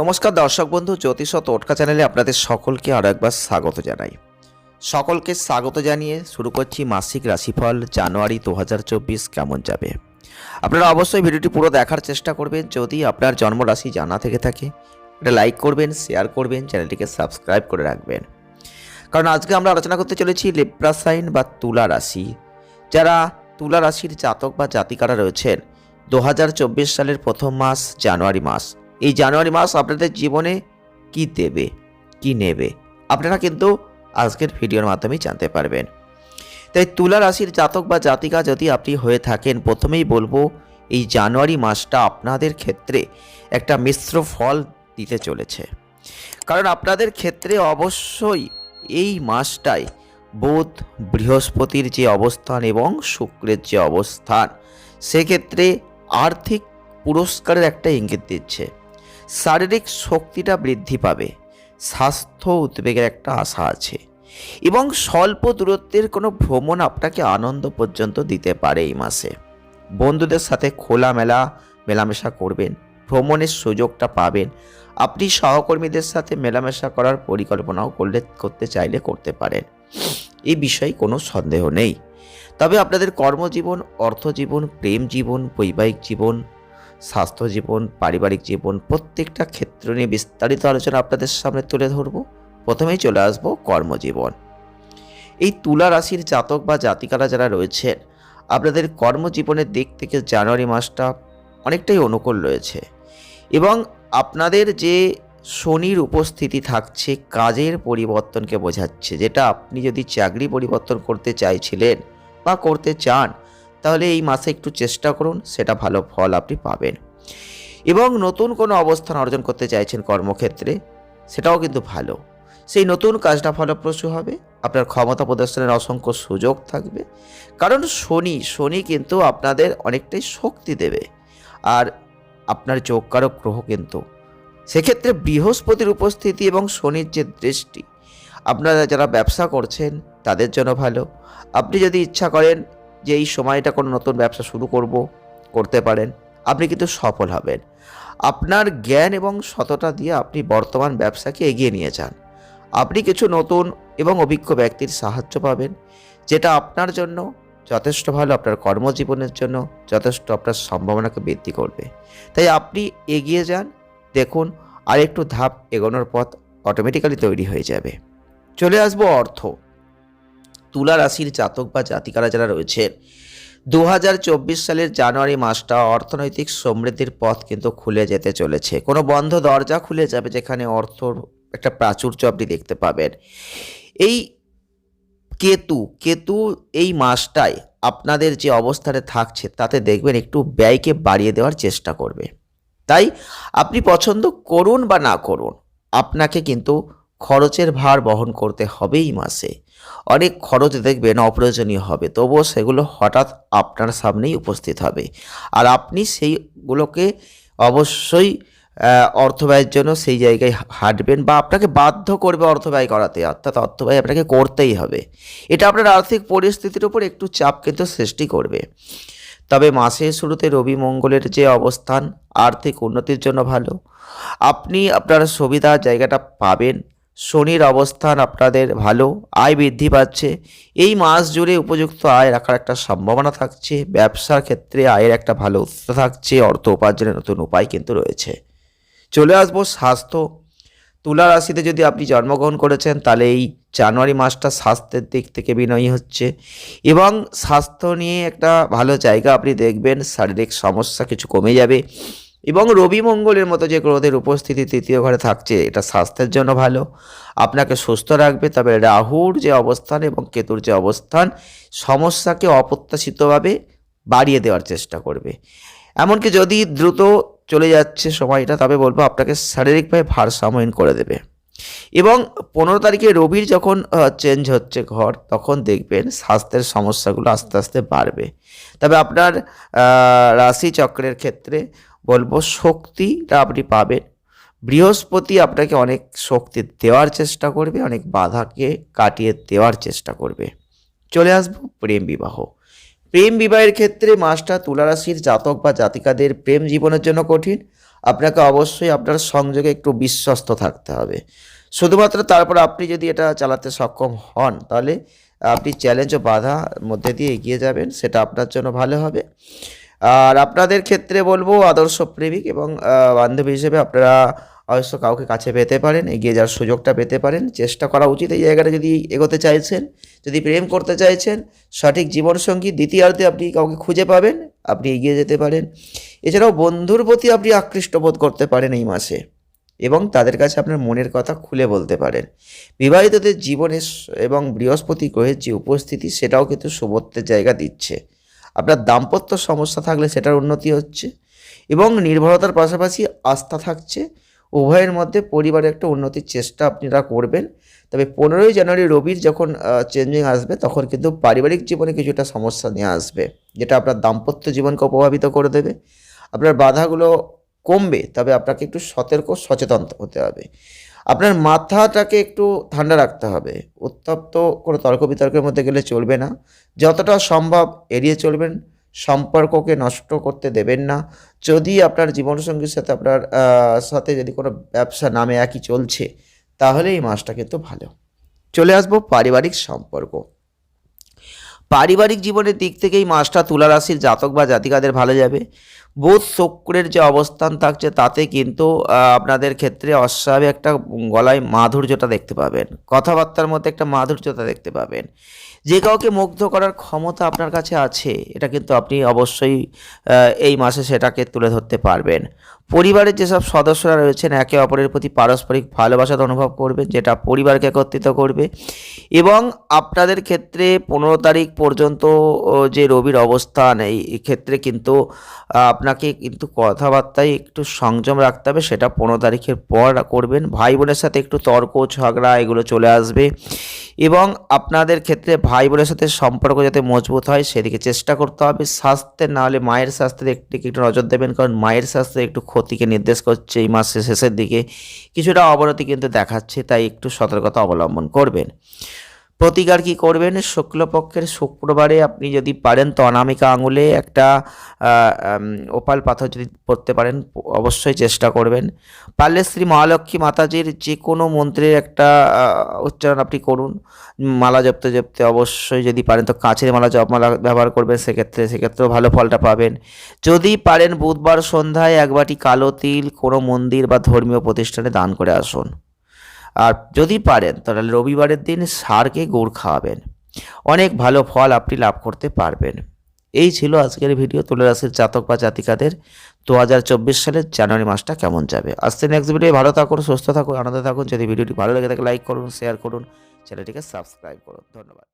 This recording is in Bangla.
নমস্কার দর্শক বন্ধু, জ্যোতিষ ও টোটকা চ্যানেলে আপনাদের সকলকে আরও একবার স্বাগত জানাই। সকলকে স্বাগত জানিয়ে শুরু করছি মাসিক রাশিফল, জানুয়ারি দু হাজার চব্বিশ কেমন যাবে? আপনারা অবশ্যই ভিডিওটি পুরো দেখার চেষ্টা করবেন। যদি আপনার জন্মরাশি জানা থেকে থাকে, এটা লাইক করবেন, শেয়ার করবেন, চ্যানেলটিকে সাবস্ক্রাইব করে রাখবেন। কারণ আজকে আমরা আলোচনা করতে চলেছি লেপ্রাসাইন বা তুলা রাশি। যারা তুলা রাশির জাতক বা জাতিকারা রয়েছেন, দু হাজার চব্বিশ সালের প্রথম মাস, জানুয়ারি মাস। এই জানুয়ারি মাস আপনাদের জীবনে কি দেবে, কি নেবে? আপনারা কিন্তু আজকের ভিডিওর মাধ্যমেই জানতে পারবেন। তাই তুলা রাশির জাতক বা জাতিকা যদি আপনি হয়ে থাকেন, প্রথমেই বলব, এই জানুয়ারি মাসটা আপনাদের ক্ষেত্রে একটা মিশ্র ফল দিতে চলেছে। কারণ আপনাদের ক্ষেত্রে অবশ্যই এই মাসটায় বুধ, বৃহস্পতির যে অবস্থান এবং শুক্রের যে অবস্থান, সেক্ষেত্রে আর্থিক পুরস্কারের একটা ইঙ্গিত দিচ্ছে। শারীরিক শক্তিটা বৃদ্ধি পাবে। স্বাস্থ্য উদ্বেগের একটা আশা আছে। এবং স্বল্প দূরত্বের কোনো ভ্রমণ আপনাকে আনন্দ পর্যন্ত দিতে পারে এই মাসে। বন্ধুদের সাথে খোলামেলা, মেলামেশা করবেন। ভ্রমণের সুযোগটা পাবেন। আপনি সহকর্মীদের সাথে মেলামেশা করার পরিকল্পনাও করলে, করতে চাইলে করতে পারেন। এই বিষয়ে কোনো সন্দেহ নেই। তবে আপনাদের কর্মজীবন, অর্থজীবন, প্রেম জীবন, বৈবাহিক জীবন স্বাস্থ্য জীবন, পারিবারিক জীবন, প্রত্যেকটা ক্ষেত্র নিয়ে বিস্তারিত আলোচনা আপনাদের সামনে তুলে ধরব। প্রথমেই চলে আসব কর্মজীবন। এই তুলা রাশির জাতক বা জাতিকারা যারা রয়েছেন, আপনাদের কর্মজীবনের দিক থেকে জানুয়ারি মাসটা অনেকটাই অনুকূল রয়েছে এবং আপনাদের যে শনির উপস্থিতি থাকছে, কাজের পরিবর্তনকে বোঝাচ্ছে, যেটা আপনি যদি চাকরি পরিবর্তন করতে চাইছিলেন বা করতে চান তাহলে এই মাসে একটু চেষ্টা করুন, সেটা ভালো ফল আপনি পাবেন। এবং নতুন কোনো অবস্থান অর্জন করতে চাইছেন কর্মক্ষেত্রে, সেটাও কিন্তু ভালো। সেই নতুন কাজটা ফলপ্রসূ হবে, আপনার ক্ষমতা প্রদর্শনের অসংখ্য সুযোগ থাকবে। কারণ শনি শনি কিন্তু আপনাদের অনেকটাই শক্তি দেবে। আর আপনার যোগকারক গ্রহ কিন্তু। সেক্ষেত্রে বৃহস্পতির উপস্থিতি এবং শনির যে দৃষ্টি, আপনারা যারা ব্যবসা করছেন, তাদের জন্য ভালো। আপনি যদি ইচ্ছা করেন যে এই সময়টা কোনো নতুন ব্যবসা শুরু করব, করতে পারেন। আপনি কিন্তু সফল হবেন। আপনার জ্ঞান এবং সততা দিয়ে আপনি বর্তমান ব্যবসাকে এগিয়ে নিয়ে যান। আপনি কিছু নতুন এবং অভিজ্ঞ ব্যক্তির সাহায্য পাবেন, যেটা আপনার জন্য যথেষ্ট ভালো, আপনার কর্মজীবনের জন্য যথেষ্ট, আপনার সম্ভাবনাকে বৃদ্ধি করবে। তাই আপনি এগিয়ে যান, দেখুন আর একটু ধাপ এগোনোর পথ অটোমেটিক্যালি তৈরি হয়ে যাবে। চলে আসব অর্থ। তুলা রাশির জাতক বা জাতিকারা যারা রয়েছেন দু সালের জানুয়ারি মাসটা অর্থনৈতিক সমৃদ্ধির পথ কিন্তু খুলে যেতে চলেছে। কোনো বন্ধ দরজা খুলে যাবে যেখানে অর্থর একটা প্রাচুর্য আপনি দেখতে পাবেন। এই কেতু কেতু এই মাসটায় আপনাদের যে অবস্থানে থাকছে, তাতে দেখবেন একটু ব্যয়কে বাড়িয়ে দেওয়ার চেষ্টা করবে। তাই আপনি পছন্দ করুন বা না করুন, আপনাকে কিন্তু খরচের ভার বহন করতে হবেই মাসে। অনেক খরচ দেখবেন অপ্রয়োজনীয় হবে, তবুও সেগুলো হঠাৎ আপনার সামনেই উপস্থিত হবে। আর আপনি সেইগুলোকে অবশ্যই অর্থ ব্যয়ের জন্য সেই জায়গায় হাঁটবেন বা আপনাকে বাধ্য করবে অর্থ ব্যয় করাতে, অর্থাৎ অর্থ ব্যয় আপনাকে করতেই হবে। এটা আপনার আর্থিক পরিস্থিতির উপর একটু চাপ কিন্তু সৃষ্টি করবে। তবে মাসের শুরুতে রবি মঙ্গলের যে অবস্থান, আর্থিক উন্নতির জন্য ভালো। আপনি আপনার সুবিধা জায়গাটা পাবেন শনির অবস্থান আপনাদের ভালো, আয় বৃদ্ধি পাচ্ছে। এই মাস জুড়ে উপযুক্ত আয় রাখার একটা সম্ভাবনা থাকছে। ব্যবসার ক্ষেত্রে আয়ের একটা ভালো উৎস থাকছে। অর্থ উপার্জনের নতুন উপায় কিন্তু রয়েছে। চলে আসব স্বাস্থ্য। তুলা রাশিতে যদি আপনি জন্মগ্রহণ করেছেন, তাহলে এই জানুয়ারি মাসটা স্বাস্থ্যের দিক থেকে বিনয়ী হচ্ছে। এবং স্বাস্থ্য নিয়ে একটা ভালো জায়গা আপনি দেখবেন। শারীরিক সমস্যা কিছু কমে যাবে। এবং রবি মঙ্গলের মতো যে গ্রহদের উপস্থিতি তৃতীয় ঘরে থাকছে, এটা স্বাস্থ্যের জন্য ভালো। আপনাকে সুস্থ রাখবে, তবে রাহুর যে অবস্থান এবং কেতুর যে অবস্থান, সমস্যাকে অপ্রত্যাশিতভাবে বাড়িয়ে দেওয়ার চেষ্টা করবে। এমনকি যদি দ্রুত চলে যাচ্ছে সময়টা, তবে বলব আপনাকে শারীরিকভাবে ভারসাম্যহীন করে দেবে। এবং পনেরো তারিখে রবির যখন চেঞ্জ হচ্ছে ঘর, তখন দেখবেন স্বাস্থ্যের সমস্যাগুলো আস্তে আস্তে বাড়বে। তবে আপনার রাশি চক্রের ক্ষেত্রে বলব শক্তিটা আপনি পাবেন। বৃহস্পতি আপনাকে অনেক শক্তি দেওয়ার চেষ্টা করবে, অনেক বাধাকে কাটিয়ে দেওয়ার চেষ্টা করবে। চলে আসব প্রেম বিবাহ। প্রেম বিবাহের ক্ষেত্রে মাসটা তুলারাশির জাতক বা জাতিকাদের প্রেম জীবনের জন্য কঠিন। আপনাকে অবশ্যই আপনার সংযোগে একটু বিশ্বস্ত থাকতে হবে। শুধুমাত্র তারপর আপনি যদি এটা চালাতে সক্ষম হন, তাহলে আপনি চ্যালেঞ্জ ও বাধা মধ্যে দিয়ে এগিয়ে যাবেন, সেটা আপনার জন্য ভালো হবে। আর আপনাদের ক্ষেত্রে বলব আদর্শ প্রেমিক এবং বান্ধবী হিসেবে আপনারা অবশ্য কাউকে কাছে পেতে পারেন, এগিয়ে যাওয়ার সুযোগটা পেতে পারেন। চেষ্টা করা উচিত এই জায়গাটা যদি এগোতে চাইছেন, যদি প্রেম করতে চাইছেন, সঠিক জীবনসঙ্গী, দ্বিতীয়ার্ধে আপনি কাউকে খুঁজে পাবেন, আপনি এগিয়ে যেতে পারেন। এছাড়াও বন্ধুর প্রতি আপনি আকৃষ্ট বোধ করতে পারেন এই মাসে এবং তাদের কাছে আপনার মনের কথা খুলে বলতে পারেন। বিবাহিতদের জীবনে এবং বৃহস্পতি গ্রহের যে উপস্থিতি, সেটাও কিন্তু শুভত্বের জায়গা দিচ্ছে। আপনার দাম্পত্য সমস্যা থাকলে সেটার উন্নতি হচ্ছে এবং নির্ভরতার পাশাপাশি আস্থা থাকছে। উভয়ের মধ্যে পরিবারের একটা উন্নতির চেষ্টা আপনারা করবেন। তবে পনেরোই জানুয়ারি রবির যখন চেঞ্জিং আসবে, তখন কিন্তু পারিবারিক জীবনে কিছুটা সমস্যা নিয়ে আসবে, যেটা আপনার দাম্পত্য জীবনকে প্রভাবিত করে দেবে। আপনার বাধাগুলো কমবে, তবে আপনাকে একটু সতর্ক, সচেতন হতে হবে। আপনার মাথাটাকে একটু ঠান্ডা রাখতে হবে। উত্তপ্ত কোনো তর্ক বিতর্কের মধ্যে গেলে চলবে না। যতটা সম্ভব এড়িয়ে চলবেন। সম্পর্ককে নষ্ট করতে দেবেন না। যদি আপনার জীবনসঙ্গীর সাথে আপনার সাথে যদি কোনো ব্যবসা নামে একই চলছে, তাহলে এই মাসটা কিন্তু ভালো। চলে আসব পারিবারিক সম্পর্ক। পারিবারিক জীবনের দিক থেকেই মাসটা তুলা রাশির জাতক বা জাতিকাদের ভালো যাবে। বোধ শুক্রের যে অবস্থান থাকছে, তাতে কিন্তু আপনাদের ক্ষেত্রে অস্বাভাবিক একটা গলায় মাধুর্যটা দেখতে পাবেন। কথাবার্তার মধ্যে একটা মাধুর্যতা দেখতে পাবেন। যে কাউকে মুগ্ধ করার ক্ষমতা আপনার কাছে আছে, এটা কিন্তু আপনি অবশ্যই এই মাসে সেটাকে তুলে ধরতে পারবেন। পরিবারের যেসব সদস্যরা রয়েছেন, একে অপরের প্রতি পারস্পরিক ভালোবাসা অনুভব করবেন যেটা পরিবারকে একত্রিত করবে। এবং আপনাদের ক্ষেত্রে পনেরো তারিখ পর্যন্ত যে রবির অবস্থান, এই ক্ষেত্রে কিন্তু আপনাকে কিন্তু কথাবার্তায় একটু সংযম রাখতে হবে। সেটা পনেরো তারিখের পর করবেন। ভাই বোনের সাথে একটু তর্ক ঝগড়া এগুলো চলে আসবে। এবং আপনাদের ক্ষেত্রে ভাই বোনের সাথে সম্পর্ক যাতে মজবুত হয়, সেদিকে চেষ্টা করতে হবে। স্বাস্থ্যের, না হলে মায়ের স্বাস্থ্যের একটু একটু নজর দেবেন, কারণ মায়ের স্বাস্থ্যে একটু ক্ষতিকে নির্দেশ করছে, এই মাসের শেষের দিকে। কিছুটা অবনতি কিন্তু দেখাচ্ছে, তাই একটু সতর্কতা অবলম্বন করবেন। প্রতিকার কি করবেন? শুক্লপক্ষের শুক্রবারে আপনি যদি পারেন তো অনামিকা আঙুলে একটা ওপাল পাথর যদি পড়তে পারেন, অবশ্যই চেষ্টা করবেন। পারলে শ্রী মহালক্ষ্মী মাতাজির যে কোনো মন্ত্রের একটা উচ্চারণ আপনি করুন। মালা জপতে জপতে অবশ্যই যদি পারেন তো কাঁচের মালা জপমালা ব্যবহার করবেন, সেক্ষেত্রে, সেক্ষেত্রেও ভালো ফলটা পাবেন। যদি পারেন বুধবার সন্ধ্যায় এক বাটি কালো তিল কোনো মন্দির বা ধর্মীয় প্রতিষ্ঠানে দান করে আসুন। আর যদি পারেন, তাহলে রবিবারের দিন সারকে গুড় খাওয়াবেন। অনেক ভালো ফল আপনি লাভ করতে পারবেন। এই ছিল আজকের ভিডিও। তুলে রাশির জাতক বা জাতিকাদের দু হাজার চব্বিশ সালের জানুয়ারি মাসটা কেমন যাবে? আসতে নেক্সট ভিডিও ভালো থাকুন, সুস্থ থাকুন, আনন্দ থাকুন। যদি ভিডিওটি ভালো লেগে থাকে লাইক করুন শেয়ার করুন, চ্যানেলটিকে সাবস্ক্রাইব করুন। ধন্যবাদ।